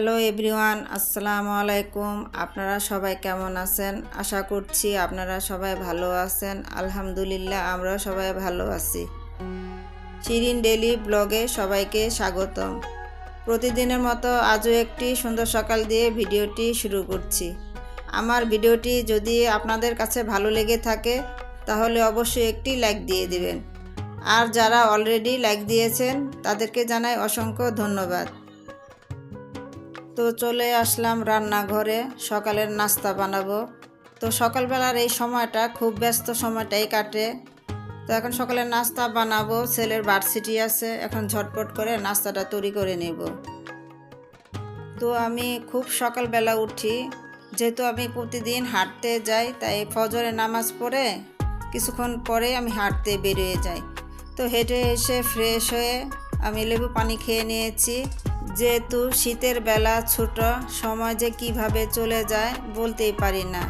Hello everyone, আসসালামু আলাইকুম। আপনারা সবাই কেমন আছেন? আশা করছি আপনারা সবাই ভালো আছেন। আলহামদুলিল্লাহ আমরা সবাই ভালো আছি। শিরিন ডেলি ব্লগে সবাইকে স্বাগতম। প্রতিদিনের মতো আজও একটি সুন্দর সকাল দিয়ে ভিডিওটি শুরু করছি। আমার ভিডিওটি যদি আপনাদের কাছে ভালো লেগে থাকে, তাহলে অবশ্যই একটি লাইক দিয়ে দিবেন। আর যারা অলরেডি লাইক দিয়েছেন, তাদেরকে জানাই অসংখ্য ধন্যবাদ। তো চলে আসলাম রান্নাঘরে, সকালের নাস্তা বানাবো। তো সকালবেলার এই সময়টা, খুব ব্যস্ত সময়টাই কাটে। তো এখন সকালের নাস্তা বানাবো, ছেলের ভার্সিটি আছে, এখন ঝটপট করে নাস্তাটা তৈরি করে নেব। তো আমি খুব সকালবেলা উঠি, যেহেতু আমি প্রতিদিন হাঁটতে যাই, তাই ফজরে নামাজ পড়ে কিছুক্ষণ পরে আমি হাঁটতে বেরিয়ে যাই। তো হেঁটে এসে ফ্রেশ হয়ে আমি লেবু পানি খেয়ে নিয়েছি। যেহেতু শীতের বেলা ছোট, সময় যে কীভাবে চলে যায় বলতেই পারি না।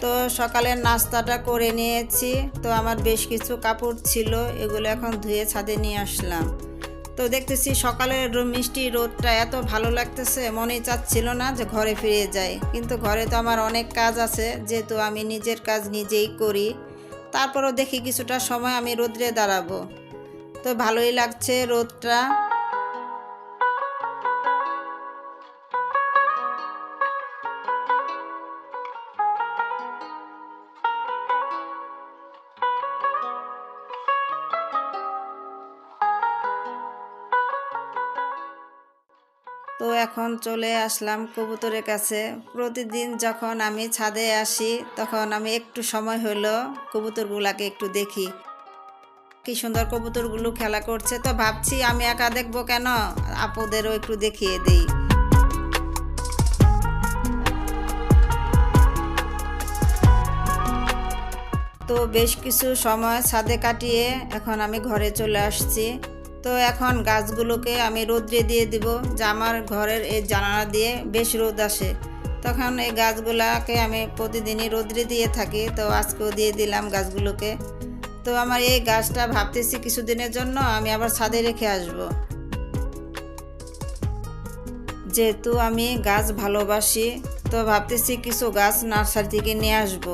তো সকালের নাস্তাটা করে নিয়েছি, তো আমার বেশ কিছু কাপড় ছিল, এগুলো এখন ধুয়ে ছাদে নিয়ে আসলাম। তো দেখতেছি সকালের মিষ্টি রোদটা এত ভালো লাগতেছে, মনেই চাচ্ছিল না যে ঘরে ফিরে যাই। কিন্তু ঘরে তো আমার অনেক কাজ আছে, যেহেতু আমি নিজের কাজ নিজেই করি। তারপরও দেখি কিছুটা সময় আমি রোদ্রে দাঁড়াবো। তো ভালোই লাগছে রোদটা। এখন চলে আসলাম কবুতরের কাছে। প্রতিদিন যখন আমি ছাদে আসি, তখন আমি একটু সময় হলো কবুতরগুলাকে একটু দেখি। কি সুন্দর কবুতরগুলো খেলা করছে। তো ভাবছি আমি একা দেখব কেন? আপুদেরও একটু দেখিয়ে দেই। তো বেশ কিছু সময় ছাদে কাটিয়ে এখন আমি ঘরে চলে আসছি। তো এখন গাছগুলোকে আমি রোদ্রে দিয়ে দিব, যে আমার ঘরের এই জানালা দিয়ে বেশ রোদ আসে। তখন এই গাছগুলাকে আমি প্রতিদিনই রোদ্রে দিয়ে থাকি, তো আজকেও দিয়ে দিলাম গাছগুলোকে। তো আমার এই গাছটা ভাবতেছি কিছুদিনের জন্য আমি আবার ছাদে রেখে আসব। যেহেতু আমি গাছ ভালোবাসি, তো ভাবতেছি কিছু গাছ নার্সারি থেকে নিয়ে আসব।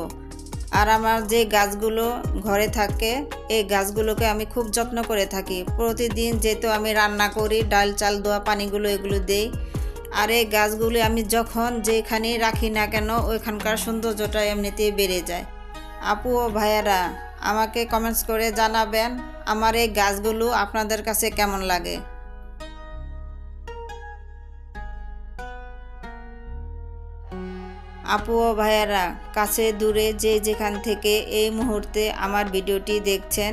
আর আমার যে গাছগুলো ঘরে থাকে, এই গাছগুলোকে আমি খুব যত্ন করে থাকি। প্রতিদিন যেহেতু আমি রান্না করি, ডাল, চাল, দোয়া, পানিগুলো এগুলো দেই। আর এই গাছগুলো আমি যখন যেখানেই রাখি না কেন, ওইখানকার সৌন্দর্যটা এমনিতেই বেড়ে যায়। আপু ও ভাইয়ারা, আমাকে কমেন্টস করে জানাবেন, আমার এই গাছগুলো আপনাদের কাছে কেমন লাগে? আপু ও ভাইয়ারা, কাছে দূরে যে যেখান থেকে এই মুহূর্তে আমার ভিডিওটি দেখছেন,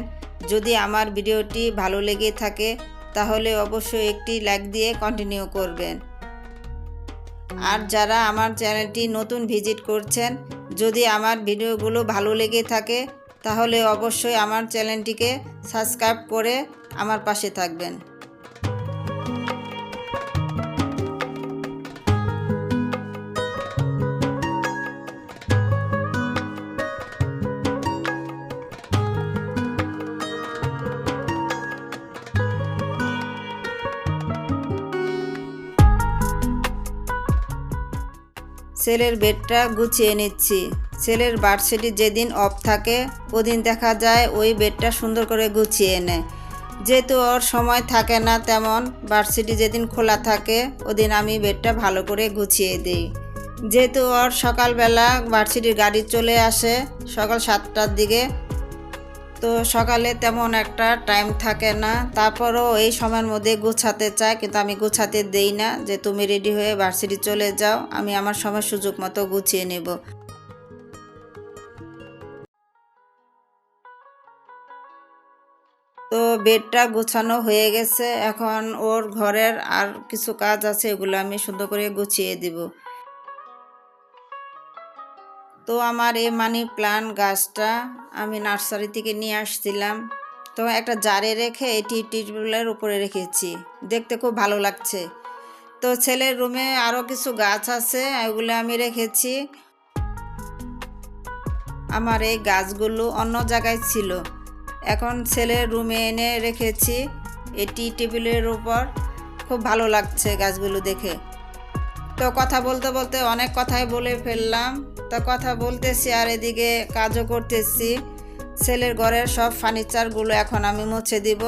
যদি আমার ভিডিওটি ভালো লেগে থাকে, তাহলে অবশ্যই একটি লাইক দিয়ে কন্টিনিউ করবেন। আর যারা আমার চ্যানেলটি নতুন ভিজিট করছেন, যদি আমার ভিডিওগুলো ভালো লেগে থাকে, তাহলে অবশ্যই আমার চ্যানেলটিকে সাবস্ক্রাইব করে আমার পাশে থাকবেন। ছেলের বেডটা গুছিয়ে নিচ্ছি। ছেলের বার্ষিটি যেদিন অফ থাকে, ওদিন দেখা যায় ওই বেডটা সুন্দর করে গুছিয়ে নেয় যেহেতু ওর সময় থাকে না তেমন বার্ষিটি যেদিন খোলা থাকে, ওদিন আমি বেডটা ভালো করে গুছিয়ে দিই। যেহেতু ওর সকালবেলা ভার্সিটির গাড়ি চলে আসে সকাল সাতটার দিকে তো সকালে তেমন একটা টাইম থাকে না। তারপরও এই সময়ের মধ্যে গুছাতে চায়, কিন্তু আমি গুছাতে দেই না যে তুমি রেডি হয়ে ভার্সিটি চলে যাও, আমি আমার সময় সুযোগ মতো গুছিয়ে নেব। তো বেডটা গোছানো হয়ে গেছে, এখন ওর ঘরের আর কিছু কাজ আছে, এগুলো আমি সুন্দর করে গুছিয়ে দিব। তো আমার এই মানি প্লান্ট গাছটা আমি নার্সারি থেকে নিয়ে আসছিলাম। তো একটা জারে রেখে এটি টিউবওয়েলের উপরে রেখেছি। দেখতে খুব ভালো লাগছে। তো ছেলের রুমে আরও কিছু গাছ আছে এগুলো আমি রেখেছি। আমার এই গাছগুলো অন্য জায়গায় ছিল। এখন ছেলের রুমে এনে রেখেছি। এটি টেবিলের উপর। খুব ভালো লাগছে গাছগুলো দেখে। তো কথা বলতে বলতে অনেক কথাই বলে ফেললাম। তো কথা বলতেছি আর এদিকে কাজও করতেছি। ছেলের ঘরের সব ফার্নিচারগুলো এখন আমি মুছে দিব।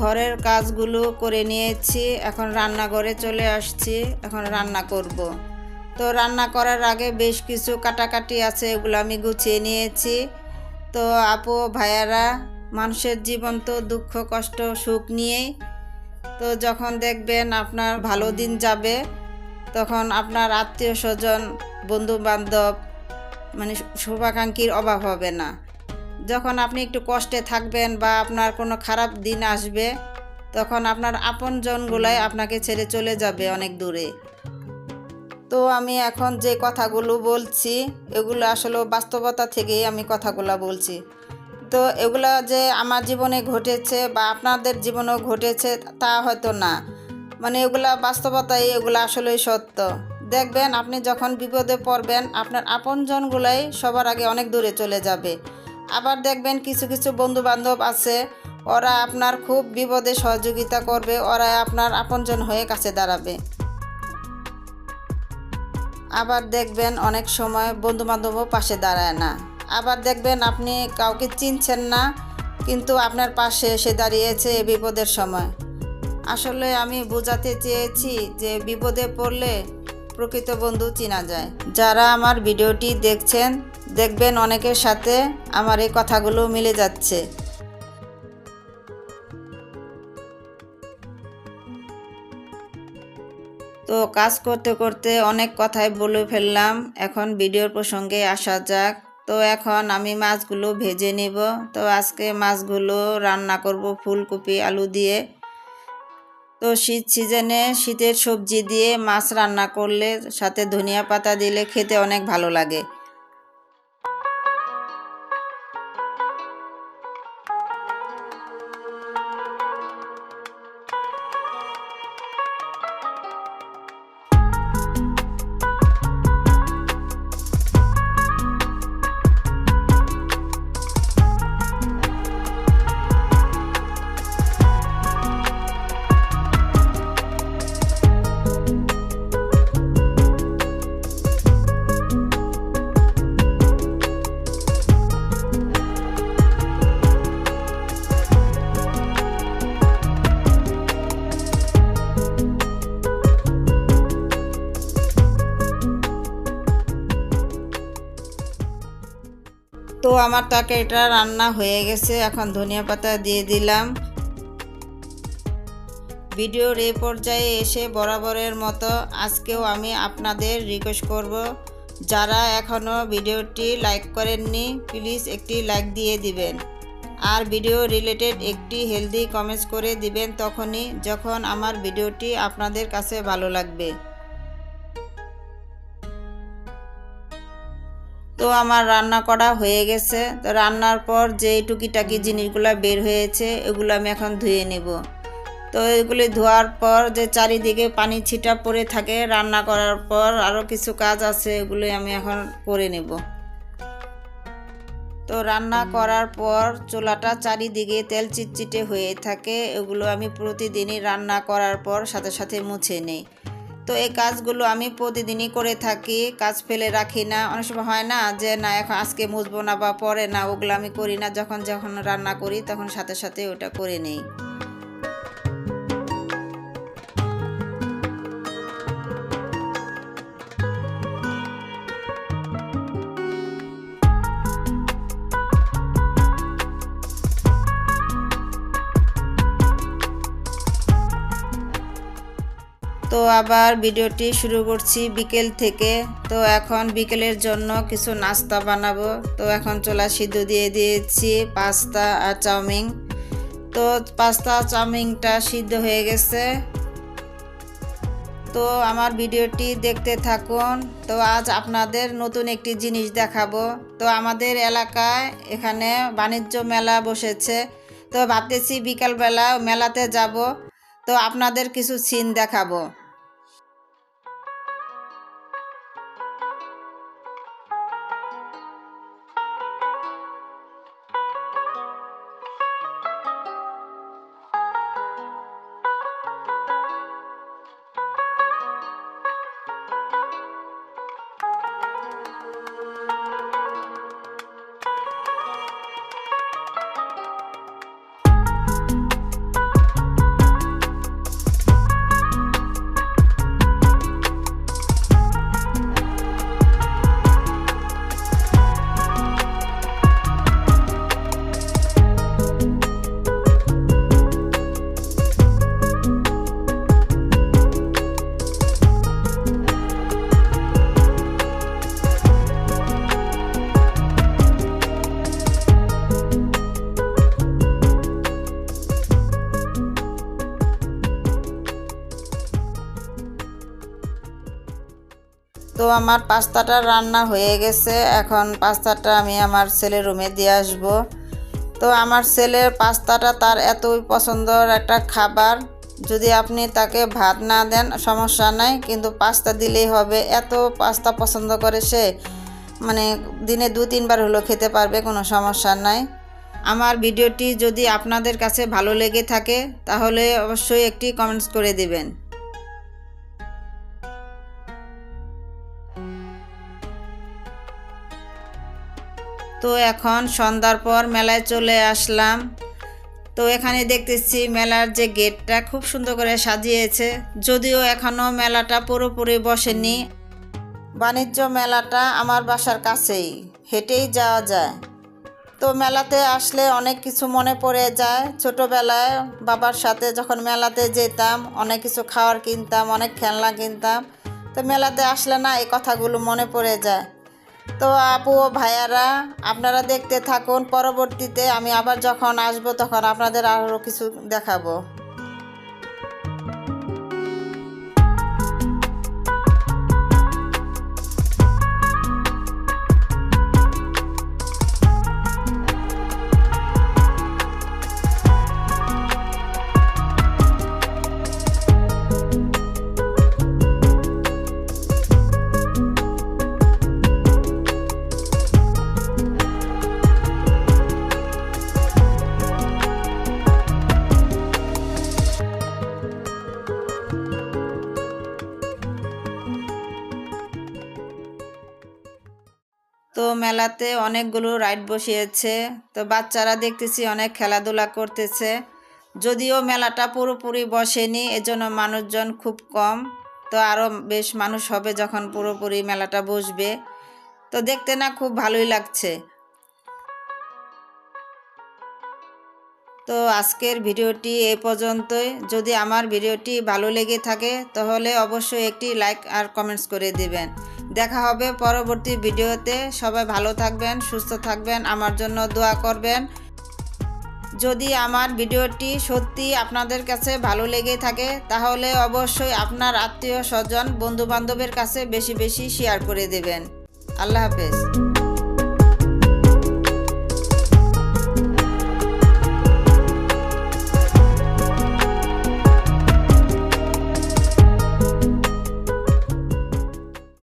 ঘরের কাজগুলো করে নিয়েছি। এখন রান্নাঘরে চলে আসছি। এখন রান্না করব। তো রান্না করার আগে বেশ কিছু কাটাকাটি আছে, এগুলো আমি গুছিয়ে নিয়েছি। তো আপু, ভাইয়ারা, মানুষের জীবন তো দুঃখ, কষ্ট, সুখ নিয়েই। তো যখন দেখবেন আপনার ভালো দিন যাবে, তখন আপনার আত্মীয় স্বজন বন্ধু বান্ধব মানে শুভাকাঙ্ক্ষীর অভাব হবে না। যখন আপনি একটু কষ্টে থাকবেন বা আপনার কোনো খারাপ দিন আসবে, তখন আপনার আপনজনগুলাই আপনাকে ছেড়ে চলে যাবে অনেক দূরে। তো আমি এখন যে কথাগুলো বলছি, এগুলো আসলে বাস্তবতা থেকেই আমি কথাগুলো বলছি। তো এগুলো যে আমার জীবনে ঘটেছে বা আপনাদের জীবনেও ঘটেছে তা হয়তো না। মানে এগুলা বাস্তবতাই, এগুলো আসলেই সত্য। দেখবেন, আপনি যখন বিপদে পড়বেন, আপনার আপনজনগুলাই সবার আগে অনেক দূরে চলে যাবে। আবার দেখবেন কিছু কিছু বন্ধু বান্ধব আছে, ওরা আপনার খুব বিপদে সহযোগিতা করবে, ওরা আপনার আপনজন হয়ে কাছে দাঁড়াবে। আবার দেখবেন অনেক সময় বন্ধু বান্ধবও পাশে দাঁড়ায় না। আবার দেখবেন আপনি কাউকে চিনছেন না, কিন্তু আপনার পাশে এসে দাঁড়িয়েছে এই বিপদের সময়। আসলে আমি বোঝাতে চেয়েছি যে বিপদে পড়লে প্রকৃত বন্ধু চিনা যায়। যারা আমার ভিডিওটি দেখছেন, দেখবেন অনেকের সাথে আমার এই কথাগুলো মিলে যাচ্ছে। তো কাজ করতে করতে অনেক কথাই বলে ফেললাম। এখন ভিডিওর প্রসঙ্গে আসা যাক। তো এখন আমি মাছগুলো ভেজে নিব। তো আজকে মাছগুলো রান্না করব ফুলকপি, আলু দিয়ে। তো শীত সিজনে শীতের সবজি দিয়ে মাছ রান্না করলে সাথে ধনিয়া পাতা দিলে খেতে অনেক ভালো লাগে। আমার তরকারিটা রান্না হয়ে গেছে, এখন ধনিয়া পাতা দিয়ে দিলাম। ভিডিওর এই পর্যায়ে এসে বরাবরের মতো আজকেও আমি আপনাদের রিকোয়েস্ট করব। যারা এখনও ভিডিওটি লাইক করেননি প্লিজ একটি লাইক দিয়ে দিবেন। আর ভিডিও রিলেটেড একটি হেলদি কমেন্টস করে দিবেন তখনই যখন আমার ভিডিওটি আপনাদের কাছে ভালো লাগবে। তো আমার রান্না করা হয়ে গেছে। তো রান্নার পর যে টুকিটাকি জিনিসগুলো বের হয়েছে, এগুলো আমি এখন ধুয়ে নেব। তো এগুলি ধোয়ার পর যে চারিদিকে পানি ছিটা পড়ে থাকে, রান্না করার পর আরও কিছু কাজ আছে এগুলি আমি এখন করে নেব। তো রান্না করার পর চুলাটা চারিদিকে তেল চিটচিটে হয়ে থাকে, এগুলো আমি প্রতিদিনই রান্না করার পর সাথে সাথে মুছে নেই। তো এই কাজগুলো আমি প্রতিদিনই করে থাকি, কাজ ফেলে রাখি না। অনেক সময় হয় না যে, না, এখন আজকে মুছবো না বা পরে না, ওগুলো আমি করি না। যখন যখন রান্না করি, তখন সাথে সাথে ওটা করে নেই। আবার ভিডিওটি শুরু করছি বিকেল থেকে। তো এখন বিকেলের জন্য কিছু নাস্তা বানাবো। তো এখন চোলা সিদ্ধ দিয়ে দিয়েছি পাস্তা আর চাউমিন। তো পাস্তা, চাউমিনটা সিদ্ধ হয়ে গেছে। তো আমার ভিডিওটি দেখতে থাকুন। তো আজ আপনাদের নতুন একটি জিনিস দেখাবো। তো আমাদের এলাকায় এখানে বাণিজ্য মেলা বসেছে। তো ভাবতেছি বিকালবেলা মেলাতে যাব। তো আপনাদের কিছু সিন দেখাবো। তো আমার পাস্তাটা রান্না হয়ে গেছে। এখন পাস্তাটা আমি আমার ছেলের রুমে দিয়ে আসব। তো আমার ছেলের পাস্তাটা তার এতই পছন্দর একটা খাবার। যদি আপনি তাকে ভাত না দেন, সমস্যা নাই, কিন্তু পাস্তা দিলেই হবে। এত পাস্তা পছন্দ করে সে মানে দিনে দু, তিনবার হলো খেতে পারবে, কোনো সমস্যা নাই। আমার ভিডিওটি যদি আপনাদের কাছে ভালো লেগে থাকে, তাহলে অবশ্যই একটি কমেন্টস করে দিবেন। তো এখন সন্ধ্যার পর মেলায় চলে আসলাম। তো এখানে দেখতেছি মেলার যে গেটটা খুব সুন্দর করে সাজিয়েছে। যদিও এখনও মেলাটা পুরোপুরি বসেনি। বাণিজ্য মেলাটা আমার বাসার কাছেই, হেঁটেই যাওয়া যায়। তো মেলাতে আসলে অনেক কিছু মনে পড়ে যায়। ছোটোবেলায় বাবার সাথে যখন মেলাতে যেতাম, অনেক কিছু খাওয়ার কিনতাম, অনেক খেলনা কিনতাম। তো মেলাতে আসলে না, এই কথাগুলো মনে পড়ে যায়। তো আপু ও ভাইয়ারা, আপনারা দেখতে থাকুন, পরবর্তীতে আমি আবার যখন আসব তখন আপনাদের আরও কিছু দেখাবো। মেলাতে অনেকগুলো রাইড বসিয়েছে। তো বাচ্চারা দেখতেছি অনেক খেলাধুলা করতেছে। যদিও মেলাটা পুরোপুরি বসেনি, এজন্য মানুষজন খুব কম। তো আরও বেশ মানুষ হবে যখন পুরোপুরি মেলাটা বসবে। তো দেখতে না খুব ভালোই লাগছে। তো আজকের ভিডিওটি এ পর্যন্তই। যদি আমার ভিডিওটি ভালো লেগে থাকে, তাহলে অবশ্যই একটি লাইক আর কমেন্টস করে দিবেন। দেখা হবে পরবর্তী ভিডিওতে। সবাই ভালো থাকবেন, সুস্থ থাকবেন, আমার জন্য দোয়া করবেন। যদি আমার ভিডিওটি সত্যি আপনাদের কাছে ভালো লেগে থাকে, তাহলে অবশ্যই আপনার আত্মীয় স্বজন বন্ধু বান্ধবের কাছে বেশি বেশি শেয়ার করে দেবেন। আল্লাহ হাফেজ।